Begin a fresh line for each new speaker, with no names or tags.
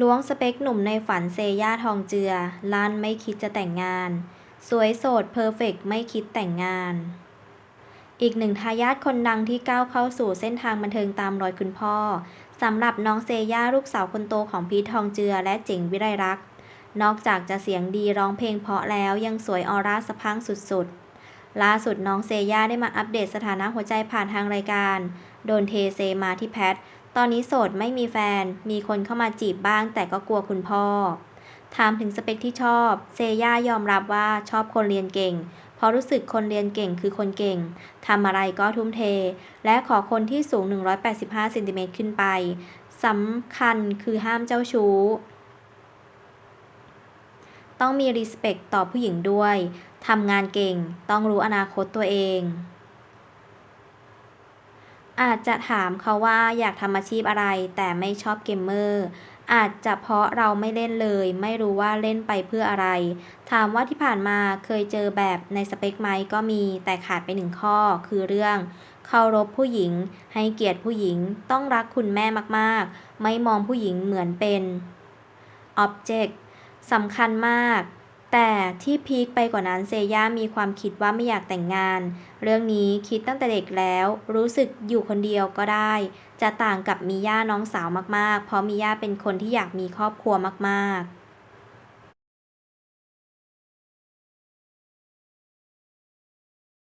ล้วงสเปคหนุ่มในฝันเซย่าทองเจือ ลั่นไม่คิดจะแต่งงาน สวยโสดเพอร์เฟกไม่คิดแต่งงาน อีกหนึ่งทายาทคนดังที่ก้าวเข้าสู่เส้นทางบันเทิงตามรอยคุณพ่อสำหรับน้องเซย่าลูกสาวคนโตของพีททองเจือและเจ๋งวิไลรักษ์นอกจากจะเสียงดีร้องเพลงเพราะแล้วยังสวยออร่าสะพังสุดๆ ล่าสุดน้องเซย่าได้มาอัปเดตสถานะหัวใจผ่านทางรายการ โดนเทเซมาที่แพท ตอนนี้โสดไม่มีแฟน มีคนเข้ามาจีบบ้างแต่ก็กลัวคุณพ่อ ถามถึงสเปคที่ชอบ เซย่ายอมรับว่าชอบคนเรียนเก่ง เพราะรู้สึกคนเรียนเก่งคือคนเก่ง ทำอะไรก็ทุ่มเท และขอคนที่สูง 185เซนติเมตรขึ้นไปสำคัญคือห้ามเจ้าชู้ ต้องมีรีสเปคต่อผู้หญิงด้วย ทำงานเก่ง ต้องรู้อนาคตตัวเอง อาจจะถามเขาว่าอยากทำอาชีพอะไร แต่ไม่ชอบเกมเมอร์ อาจจะเพราะเราไม่เล่นเลย ไม่รู้ว่าเล่นไปเพื่ออะไร ถามว่าที่ผ่านมาเคยเจอแบบในสเปคไหมก็มีแต่ขาดไปหนึ่งข้อคือเรื่องเคารพผู้หญิง ให้เกียรติผู้หญิง ต้องรักคุณแม่มากๆ ไม่มองผู้หญิงเหมือนเป็นอ็อบเจกต์สำคัญมาก แต่ที่พีคไปกว่านั้นเซย่ามีความคิดว่าไม่อยากแต่งงาน เรื่องนี้คิดตั้งแต่เด็กแล้ว รู้สึกอยู่คนเดียวก็ได้ จะต่างกับมีย่าน้องสาวมากๆ เพราะมีย่าเป็นคนที่อยากมีครอบครัวมากๆ